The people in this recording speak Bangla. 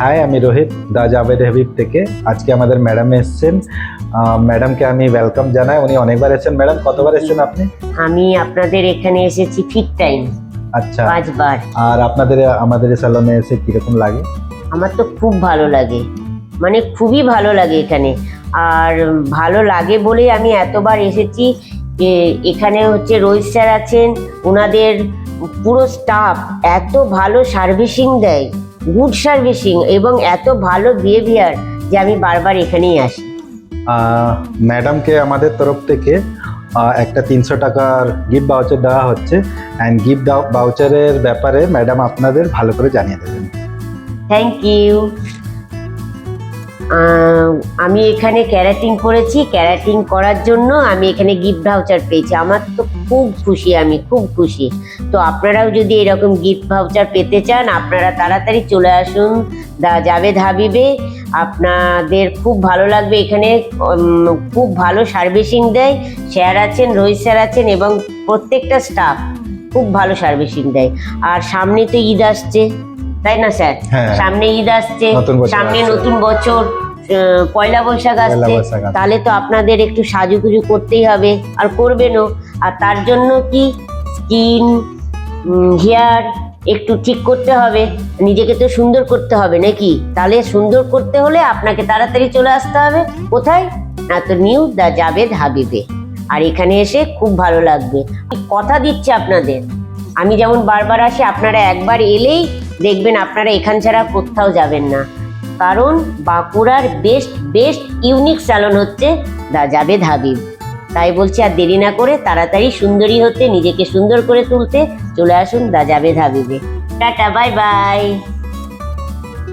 হাই আমি রোহিত দা জাভেদ হাবিব থেকে। আজকে আমাদের ম্যাডাম এসছেন। ম্যাডামকে আমি ওয়েলকাম জানাই। উনি অনেকবার এসেছেন। ম্যাডাম কতবার এসেছেন আপনি? আমি আপনাদের এখানে এসেছি ঠিক টাইম আচ্ছা। পাঁচবার। আর আপনাদের আমাদের স্যালনে এসে কীরকম লাগে? আমার তো খুব ভালো লাগে। মানে খুবই ভালো লাগে এখানে। আর ভালো লাগে বলেই আমি এতবার এসেছি যে এখানে হচ্ছে রোহিত স্যার আছেন। ওনাদের পুরো স্টাফ এত ভালো সার্ভিসিং দেয়। গুড সার্ভিসিং এবং এত ভালো বিহেভিয়ার যে আমি বারবার এখানেই আসি। ম্যাডামকে আমাদের তরফ থেকে একটা তিনশো টাকার গিফট বাউচার দেওয়া হচ্ছে। অ্যান্ড গিফট বাউচারের ব্যাপারে ম্যাডাম আপনাদের ভালো করে জানিয়ে দেবেন। থ্যাংক ইউ আমি এখানে ক্যারাটিং করেছি ক্যারাটিং করার জন্য আমি এখানে গিফট ভাউচার পেয়েছি। আমার তো খুব খুশি আমি, খুব খুশি। তো আপনারাও যদি এরকম গিফট ভাউচার পেতে চান, আপনারা তাড়াতাড়ি চলে আসুন, দা জাভেদ হাবিবে। আপনাদের খুব ভালো লাগবে এখানে খুব ভালো সার্ভিসিং দেয়। স্যার আছেন, রোহিত স্যার আছেন এবং প্রত্যেকটা স্টাফ খুব ভালো সার্ভিসিং দেয়। আর সামনে তো ঈদ আসছে। তাই না স্যার? হ্যাঁ। সামনে ঈদ আসছে সামনে নতুন বছর পয়লা বৈশাখ আসছে তাহলে তো আপনাদের একটু সাজুগুজু করতেই হবে আর করবেনও। আর তার জন্য কি? স্কিন হেয়ার একটু ঠিক করতে হবে নিজেকে তো সুন্দর করতে হবে নাকি? তাহলে সুন্দর করতে হলে আপনাকে তাড়াতাড়ি চলে আসতে হবে। কোথায়? না তো নিউ দা জাবেদ হাবিবে। আর এখানে এসে খুব ভালো লাগবে। কথা দিচ্ছি আপনাদের। আমি যেমন বারবার আসি আপনারা একবার এলেই দেখবেন আপনারা এখান ছাড়া কোথাও যাবেন না। কারণ বাঁকুড়ার বেস্ট বেস্ট ইউনিক স্যালন হচ্ছে দা জাবেদ হাবিব। তাই বলছি আর দেরি না করে তাড়াতাড়ি সুন্দরী হতে, নিজেকে সুন্দর করে তুলতে চলে আসুন দা জাবেদ হাবিবে। Tata bye bye